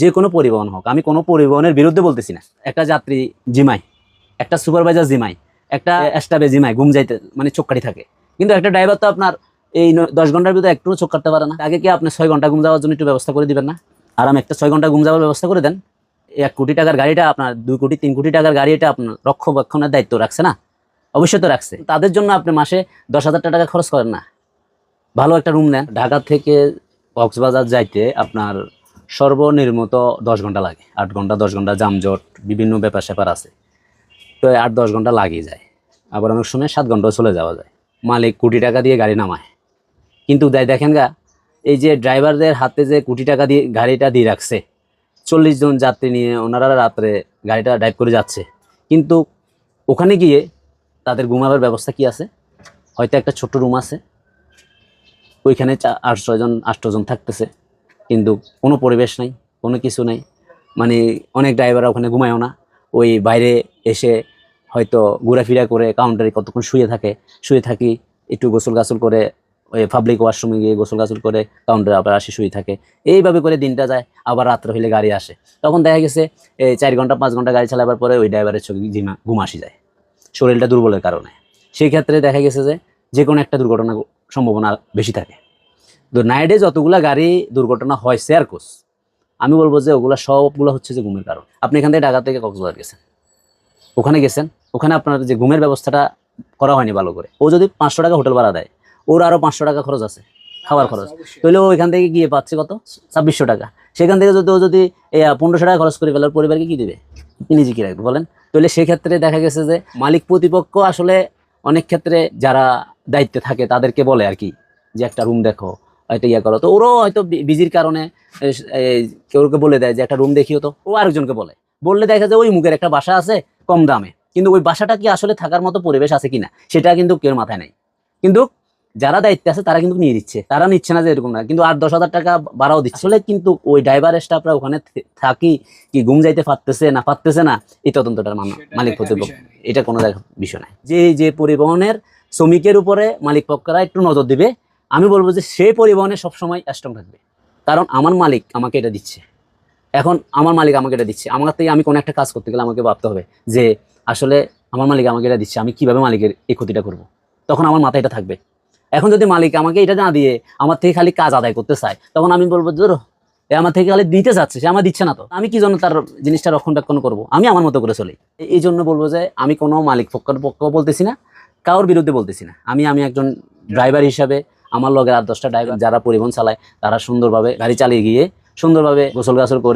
যে কোনো পরিবহন হোক আমি কোনো পরিবহনের বিরুদ্ধে বলতেছি না। একটা যাত্রী জিমাই একটা সুপারভাইজার জিমাই একটা স্টাফে জিমাই ঘুম যাইতে মানে চোখ কাটি থাকে। কিন্তু একটা ড্রাইভার তো আপনার এই দশ ঘণ্টার ভিতরে একটু চোখ কাটতে পারে না। আগে কি আপনি ছয় ঘণ্টা ঘুম যাওয়ার জন্য একটু ব্যবস্থা করে দিবেন না? আর আমি একটা ছয় ঘণ্টা ঘুম যাওয়ার ব্যবস্থা করে দেন। এক কোটি টাকার গাড়িটা আপনার দুই কোটি তিন কোটি টাকার গাড়ি এটা আপনার রক্ষণাবেক্ষণের দায়িত্ব রাখছে না? অবশ্যই তো রাখছে। তাদের জন্য আপনি মাসে দশ হাজার টাকা খরচ করেন না। ভালো একটা রুম নেন। ঢাকা থেকে কক্সবাজার যাইতে আপনার সর্বনির্মত দশ ঘণ্টা লাগে। আট ঘণ্টা, দশ ঘণ্টা যানজট, বিভিন্ন ব্যাপার স্যাপার আছে। তো আট, দশ ঘণ্টা লাগিয়ে যায়। আবার অনেক সময় সাত ঘন্টাও চলে যাওয়া যায়। মালিক কোটি টাকা দিয়ে গাড়ি নামায়। কিন্তু দেয় দেখেন গা, এই যে ড্রাইভারদের হাতে যে কোটি টাকা দিয়ে গাড়িটা দিয়ে রাখছে, চল্লিশ জন যাত্রী নিয়ে ওনারা রাত্রে গাড়িটা ড্রাইভ করে যাচ্ছে। কিন্তু ওখানে গিয়ে তাদের ঘুমাবার ব্যবস্থা কি আছে? হয়তো একটা ছোট্ট রুম আছে। ওইখানে চা- আট ছয়জন আটজন থাকতেছে। কিন্তু কোনো পরিবেশ নাই, কোনো কিছু নাই। মানে অনেক ড্রাইভার ওখানে ঘুমায়ও না। ওই বাইরে এসে হয়তো ঘোরাফেরা করে কাউন্টারে কতক্ষণ শুয়ে থাকে, শুয়ে থাকি, একটু গোসল গাসল করে, ওই পাবলিক ওয়াশরুমে গিয়ে গোসল গাসল করে কাউন্টারে আবার আসে, শুয়ে থাকে। এইভাবে করে দিনটা যায়, আবার রাত্রে হইলে গাড়ি আসে। তখন দেখা গেছে, এই চার ঘণ্টা, পাঁচ ঘণ্টা গাড়ি চালাবার পরে ওই ড্রাইভারের চোখে জিমা ঘুম আসি যায়। শরীরটা দুর্বলের কারণে। সেই ক্ষেত্রে দেখা গেছে যে যে কোনো একটা দুর্ঘটনা সম্ভাবনা বেশি থাকে। তো নাইডে যতগুলা গাড়ি দুর্ঘটনা হয় শেয়ার কোস আমি বলব যে ওগুলা সবগুলো হচ্ছে যে ঘুমের কারণ। আপনি এখান থেকে ঢাকা থেকে কক্সবাজার গেছেন। ওখানে গেছেন ওখানে আপনার যে ঘুমের ব্যবস্থাটা করা হয়নি ভালো করে। ও যদি পাঁচশো টাকা হোটেল ভাড়া দেয় ওর আরও পাঁচশো টাকা খরচ আছে খাবার খরচ। তাহলে ও এখান থেকে গিয়ে পাচ্ছে কত? ছাব্বিশশো টাকা। সেখান থেকে যদি ও যদি পনেরোশো টাকা খরচ করে ফেলার পরিবারকে কি দেবে? নিজে কি রাখবে বলেন? তাহলে সেক্ষেত্রে দেখা গেছে যে মালিক প্রতিপক্ষ আসলে অনেক ক্ষেত্রে যারা দায়িত্বে থাকে তাদেরকে বলে আর কি যে একটা রুম দেখো। হয়তো ইয়া করো। তো ওরও হয়তো বিজির কারণে কেউকে বলে দেয় যে একটা রুম দেখিও তো। ও আরেকজনকে বলে। বললে দেখা যায় ওই মুখের একটা বাসা আছে কম দামে। কিন্তু ওই বাসাটা কি আসলে থাকার মতো পরিবেশ আছে কিনা সেটা কিন্তু কেউ মাথায় নেই। কিন্তু যারা দায়িত্বে আছে তারা কিন্তু নিয়ে দিচ্ছে তারা নিচ্ছে না যে এরকম না। কিন্তু আট দশ হাজার টাকা বাড়াও দিচ্ছে। আসলে কিন্তু ওই ড্রাইভার স্টাফরা ওখানে থাকি কি ঘুম যাইতে পারতেছে না পারতেছে না এই তদন্তটার মান- মালিক কর্তৃপক্ষ এটা কোনো বিষয় নাই যে যে পরিবহনের শ্রমিকের উপরে মালিক পক্ষরা একটু নজর দিবে আমি বলব যে সেই পরিবহনে সবসময় স্ট্রং থাকবে। কারণ আমার মালিক আমাকে এটা দিচ্ছে। এখন আমার মালিক আমাকে এটা দিচ্ছে। আমার থেকে আমি কোনো একটা কাজ করতে গেলে আমাকে ভাবতে হবে যে আসলে আমার মালিক আমাকে এটা দিচ্ছে, আমি কীভাবে মালিকের এই ক্ষতিটা করব? তখন আমার মাথায় এটা থাকবে। এখন যদি মালিক আমাকে এটা না দিয়ে আমার থেকে খালি কাজ আদায় করতে চায়, তখন আমি বলব, ধরো, এ আমার থেকে খালি দিতে চাচ্ছে সে আমার দিচ্ছে না তো। আমি কি জন্য তার জিনিসটা রক্ষণাবেক্ষণ করব? আমি আমার মতো করে চলি। এই জন্য বলব যে আমি কোনো মালিক পক্ষের পক্ষ বলতেছি না, কারোর বিরুদ্ধে বলতেছি না। আমি আমি একজন ড্রাইভার হিসাবে আমার লগের আর দশটা ড্রাইভার যারা পরিবহন চালায়, তারা সুন্দরভাবে গাড়ি চালিয়ে গিয়ে সুন্দরভাবে গোসল গাছল করে